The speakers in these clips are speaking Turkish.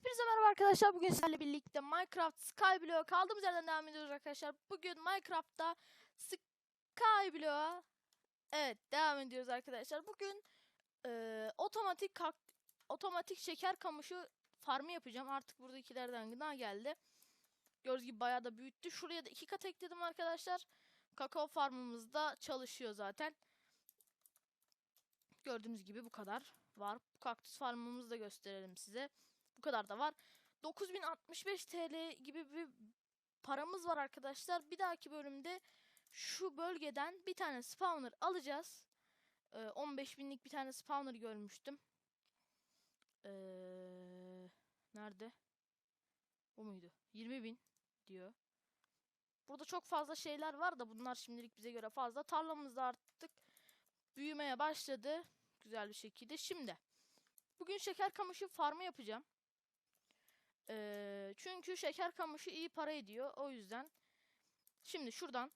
Hepinize merhaba arkadaşlar. Bugün sizlerle birlikte Minecraft Skyblock kaldığımız yerden devam ediyoruz arkadaşlar. Bugün Minecraft'ta Skyblock'a evet devam ediyoruz arkadaşlar. Bugün eee, otomatik otomatik şeker kamışı farmı yapacağım. Artık buradakilerden gına geldi. Gördüğünüz gibi bayağı da büyüttü. Şuraya da iki kat ekledim arkadaşlar. Kakao farmımız da çalışıyor zaten. Gördüğünüz gibi bu kadar var. Kaktüs farmımızı da gösterelim size. Bu kadar da var. 9065 TL gibi bir paramız var arkadaşlar. Bir dahaki bölümde şu bölgeden bir tane spawner alacağız. Ee, 15 binlik bir tane spawner görmüştüm. Ee, nerede? Bu muydu? 20 bin diyor. Burada çok fazla şeyler var da bunlar şimdilik bize göre fazla. Tarlamız da artık büyümeye başladı. Güzel bir şekilde. Şimdi bugün şeker kamışı farmı yapacağım. Ee, çünkü şeker kamışı iyi para ediyor. O yüzden. Şimdi şuradan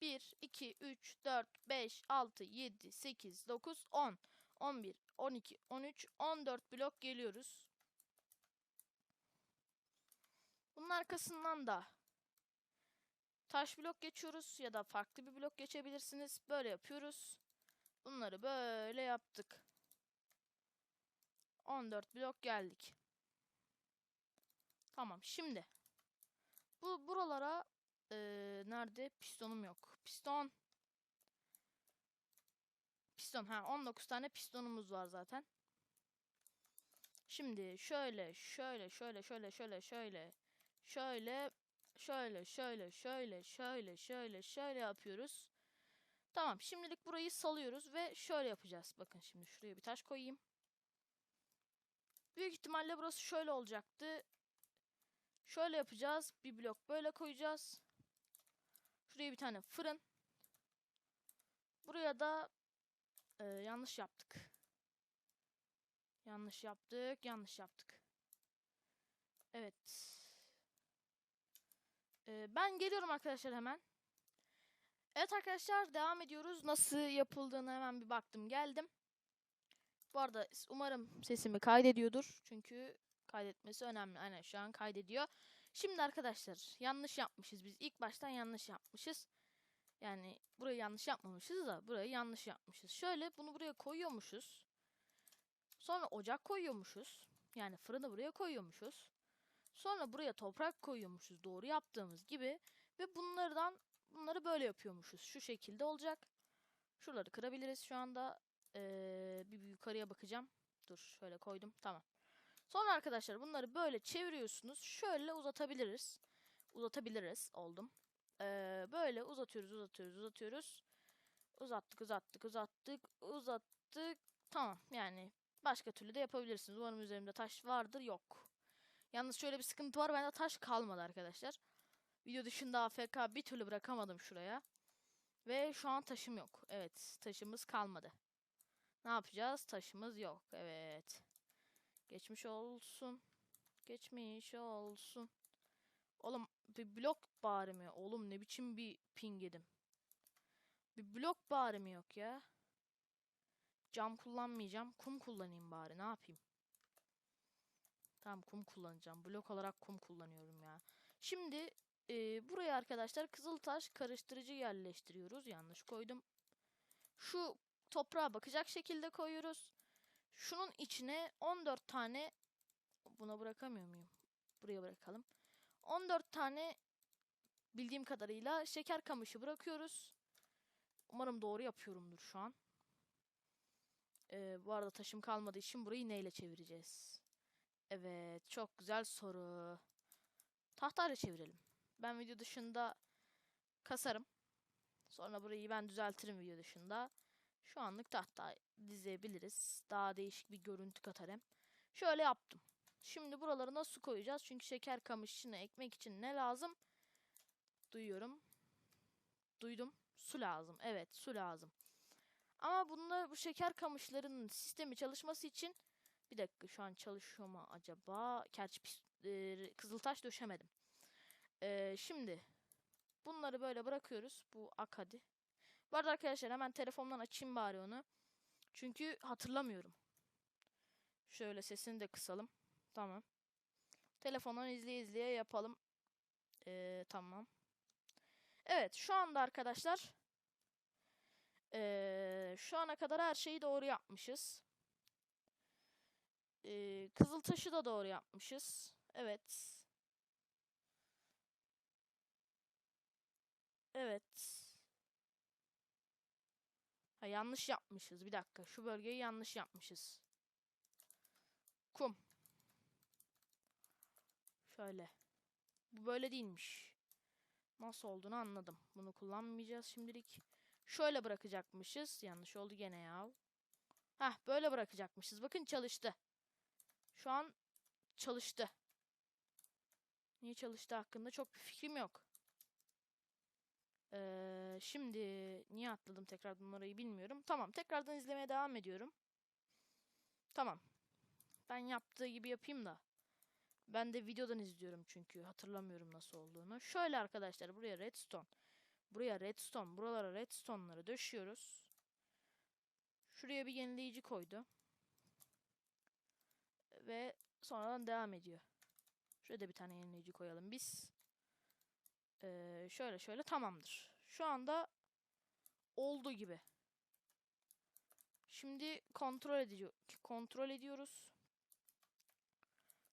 1, 2, 3, 4, 5, 6, 7, 8, 9, 10, 11, 12, 13, 14 blok geliyoruz. Bunun arkasından da taş blok geçiyoruz ya da farklı bir blok geçebilirsiniz. Böyle yapıyoruz. Bunları böyle yaptık. 14 blok geldik. Tamam şimdi. Bu buralara eee, nerede? Pistonum yok. Piston. Piston. Ha 19 tane pistonumuz var zaten. Şimdi şöyle şöyle şöyle şöyle şöyle şöyle şöyle şöyle şöyle şöyle şöyle şöyle şöyle yapıyoruz. Tamam şimdilik burayı salıyoruz ve şöyle yapacağız. Bakın şimdi şuraya bir taş koyayım. Büyük ihtimalle burası şöyle olacaktı. Şöyle yapacağız. Bir blok böyle koyacağız. Şuraya bir tane fırın. Buraya da e, yanlış yaptık. Yanlış yaptık. Yanlış yaptık. Evet. E, ben geliyorum arkadaşlar hemen. Evet arkadaşlar devam ediyoruz. Nasıl yapıldığını hemen bir baktım geldim. Bu arada umarım sesimi kaydediyordur. Çünkü kaydetmesi önemli. Aynen şu an kaydediyor. Şimdi arkadaşlar yanlış yapmışız biz. İlk baştan yanlış yapmışız. Yani burayı yanlış yapmamışız da burayı yanlış yapmışız. Şöyle bunu buraya koyuyormuşuz. Sonra ocak koyuyormuşuz. Yani fırını buraya koyuyormuşuz. Sonra buraya toprak koyuyormuşuz. Doğru yaptığımız gibi. Ve bunlardan bunları böyle yapıyormuşuz. Şu şekilde olacak. Şuraları kırabiliriz şu anda. Ee, bir yukarıya bakacağım. Dur şöyle koydum. Tamam. Sonra arkadaşlar bunları böyle çeviriyorsunuz. Şöyle uzatabiliriz. Uzatabiliriz oldum. Ee, böyle uzatıyoruz, uzatıyoruz, uzatıyoruz. Uzattık, uzattık, uzattık, uzattık. Tamam yani başka türlü de yapabilirsiniz. Umarım üzerimde taş vardır. Yok. Yalnız şöyle bir sıkıntı var. Bende taş kalmadı arkadaşlar. Video dışında AFK bir türlü bırakamadım şuraya. Ve şu an taşım yok. Evet taşımız kalmadı. Ne yapacağız? Taşımız yok. Evet. Geçmiş olsun. Geçmiş olsun. Oğlum bir blok bari mi? Oğlum ne biçim bir ping yedim. Bir blok bari mi yok ya? Cam kullanmayacağım. Kum kullanayım bari. Ne yapayım? Tamam kum kullanacağım. Blok olarak kum kullanıyorum ya. Şimdi e, buraya arkadaşlar kızıltaş karıştırıcı yerleştiriyoruz. Yanlış koydum. Şu toprağa bakacak şekilde koyuyoruz. Şunun içine 14 tane buna bırakamıyor muyum? Buraya bırakalım. 14 tane bildiğim kadarıyla şeker kamışı bırakıyoruz. Umarım doğru yapıyorumdur şu an. Ee, bu arada taşım kalmadığı için burayı neyle çevireceğiz? Evet, çok güzel soru. Tahtayla çevirelim. Ben video dışında kasarım. Sonra burayı ben düzeltirim video dışında. Şu anlık tahta dizebiliriz. Daha değişik bir görüntü katarım. Şöyle yaptım. Şimdi buralarına su koyacağız. Çünkü şeker kamışını ekmek için ne lazım? Duyuyorum. Duydum. Su lazım. Evet su lazım. Ama bunda bu şeker kamışlarının sistemi çalışması için bir dakika şu an çalışıyor mu acaba? Gerçi e, kızıltaş döşemedim. E, şimdi bunları böyle bırakıyoruz. Bu ak hadi. Bu arada arkadaşlar hemen telefondan açayım bari onu. Çünkü hatırlamıyorum. Şöyle sesini de kısalım. Tamam. Telefondan izleye izleye yapalım. Ee, tamam. Evet şu anda arkadaşlar ee, şu ana kadar her şeyi doğru yapmışız. Ee, Kızıltaş'ı da doğru yapmışız. Evet. Evet. Ha yanlış yapmışız. Bir dakika. Şu bölgeyi yanlış yapmışız. Kum. Şöyle. Bu böyle değilmiş. Nasıl olduğunu anladım. Bunu kullanmayacağız şimdilik. Şöyle bırakacakmışız. Yanlış oldu gene ya. Hah böyle bırakacakmışız. Bakın çalıştı. Şu an çalıştı. Niye çalıştı hakkında çok bir fikrim yok. Ee, şimdi niye atladım tekrar numarayı bilmiyorum. Tamam tekrardan izlemeye devam ediyorum. Tamam. Ben yaptığı gibi yapayım da. Ben de videodan izliyorum çünkü hatırlamıyorum nasıl olduğunu. Şöyle arkadaşlar buraya redstone. Buraya redstone. Buralara redstone'ları döşüyoruz. Şuraya bir yenileyici koydu. Ve sonradan devam ediyor. Şuraya da bir tane yenileyici koyalım biz. Ee, şöyle şöyle tamamdır. Şu anda oldu gibi. Şimdi kontrol ediyor kontrol ediyoruz.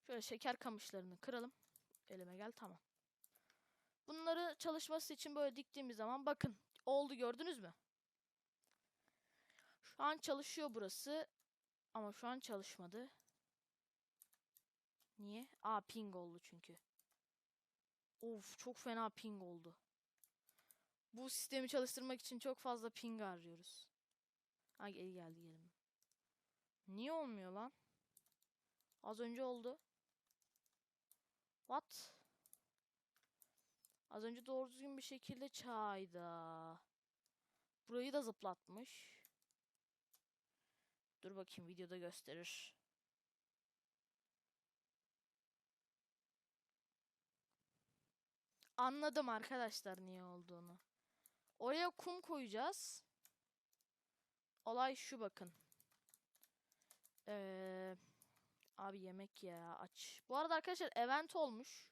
Şöyle şeker kamışlarını kıralım. Elime gel tamam. Bunları çalışması için böyle diktiğimiz zaman bakın oldu gördünüz mü? Şu an çalışıyor burası. Ama şu an çalışmadı. Niye? Aa ping oldu çünkü. Of çok fena ping oldu. Bu sistemi çalıştırmak için çok fazla ping harcıyoruz. Ha geri geldi gelin. Niye olmuyor lan? Az önce oldu. What? Az önce doğru düzgün bir şekilde çayda. Burayı da zıplatmış. Dur bakayım videoda gösterir. Anladım arkadaşlar niye olduğunu. Oraya kum koyacağız. Olay şu bakın. Ee, abi yemek ya aç. Bu arada arkadaşlar event olmuş.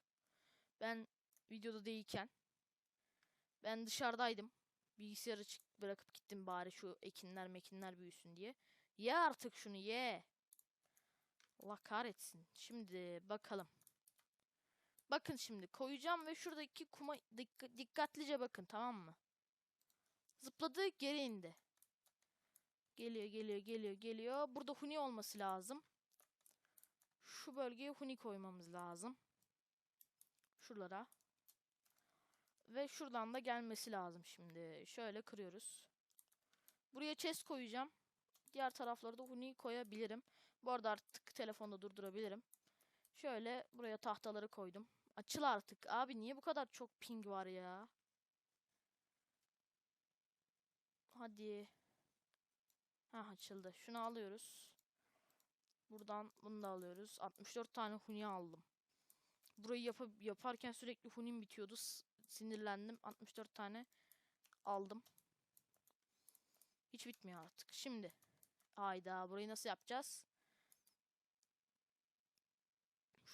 Ben videoda değilken. Ben dışarıdaydım. Bilgisayarı açık bırakıp gittim bari şu ekinler mekinler büyüsün diye. Ye artık şunu ye. Allah kahretsin. Şimdi bakalım. Bakın şimdi koyacağım ve şuradaki kuma dik- dikkatlice bakın tamam mı? Zıpladı geri indi. Geliyor geliyor geliyor geliyor. Burada huni olması lazım. Şu bölgeye huni koymamız lazım. Şuralara. Ve şuradan da gelmesi lazım şimdi. Şöyle kırıyoruz. Buraya chest koyacağım. Diğer tarafları da huni koyabilirim. Bu arada artık telefonda durdurabilirim. Şöyle buraya tahtaları koydum. Açıl artık. Abi niye bu kadar çok ping var ya? Hadi. Ha açıldı. Şunu alıyoruz. Buradan bunu da alıyoruz. 64 tane huni aldım. Burayı yap yaparken sürekli hunim bitiyordu. S sinirlendim. 64 tane aldım. Hiç bitmiyor artık. Şimdi. Ayda burayı nasıl yapacağız?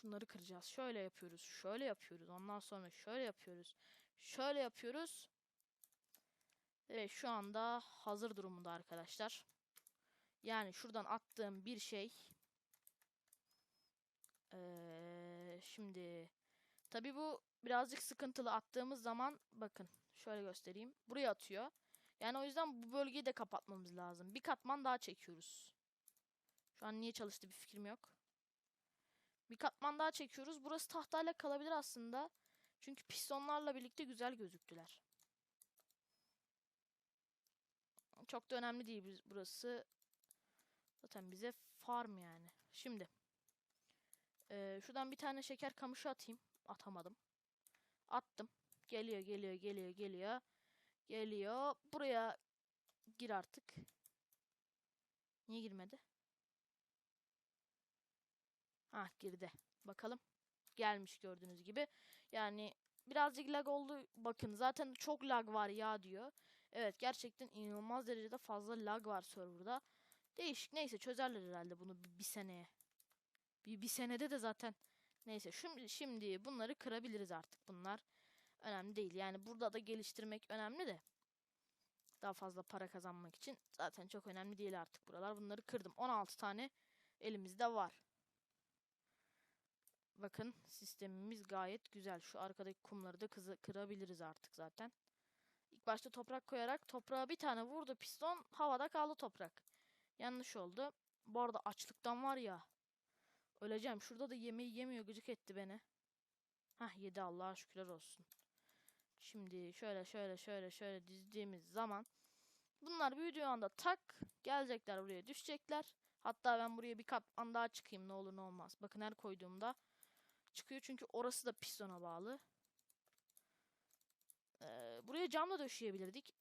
Şunları kıracağız. Şöyle yapıyoruz. Şöyle yapıyoruz. Ondan sonra şöyle yapıyoruz. Şöyle yapıyoruz. Ve şu anda hazır durumunda arkadaşlar. Yani şuradan attığım bir şey. Ee, şimdi tabi bu birazcık sıkıntılı attığımız zaman bakın şöyle göstereyim. Buraya atıyor. Yani o yüzden bu bölgeyi de kapatmamız lazım. Bir katman daha çekiyoruz. Şu an niye çalıştı bir fikrim yok. Bir katman daha çekiyoruz. Burası tahtayla kalabilir aslında. Çünkü pistonlarla birlikte güzel gözüktüler. Çok da önemli değil burası. Zaten bize farm yani. Şimdi. Ee, şuradan bir tane şeker kamışı atayım. Atamadım. Attım. Geliyor geliyor geliyor geliyor. Geliyor. Buraya gir artık. Niye girmedi? Ha girdi. Bakalım. Gelmiş gördüğünüz gibi. Yani birazcık lag oldu. Bakın zaten çok lag var ya diyor. Evet gerçekten inanılmaz derecede fazla lag var serverda. Değişik neyse çözerler herhalde bunu bir, bir seneye. Bir, bir senede de zaten Neyse şimdi, şimdi bunları kırabiliriz artık. Bunlar önemli değil. Yani burada da geliştirmek önemli de. Daha fazla para kazanmak için zaten çok önemli değil artık buralar. Bunları kırdım. 16 tane elimizde var. Bakın sistemimiz gayet güzel. Şu arkadaki kumları da kızı kırabiliriz artık zaten. İlk başta toprak koyarak toprağa bir tane vurdu piston. Havada kaldı toprak. Yanlış oldu. Bu arada açlıktan var ya. Öleceğim. Şurada da yemeği yemiyor. Gıcık etti beni. Hah yedi Allah'a şükürler olsun. Şimdi şöyle şöyle şöyle şöyle dizdiğimiz zaman bunlar büyüdüğü anda tak gelecekler buraya düşecekler. Hatta ben buraya bir katman daha çıkayım ne olur ne olmaz. Bakın her koyduğumda çıkıyor çünkü orası da pistona bağlı. Ee, buraya cam da döşeyebilirdik.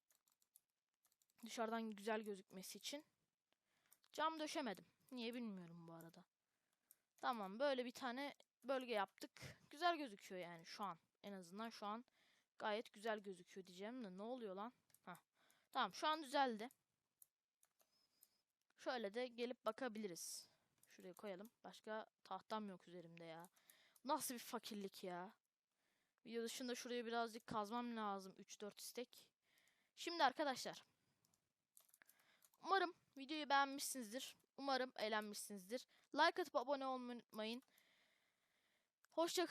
Dışarıdan güzel gözükmesi için. Cam döşemedim. Niye bilmiyorum bu arada. Tamam böyle bir tane bölge yaptık. Güzel gözüküyor yani şu an. En azından şu an gayet güzel gözüküyor diyeceğim de ne oluyor lan? Heh. Tamam şu an düzeldi. Şöyle de gelip bakabiliriz. Şuraya koyalım. Başka tahtam yok üzerimde ya. Nasıl bir fakirlik ya. Video dışında şuraya birazcık kazmam lazım. 3-4 istek. Şimdi arkadaşlar. Umarım videoyu beğenmişsinizdir. Umarım eğlenmişsinizdir. Like atıp abone olmayı unutmayın. Hoşçakalın.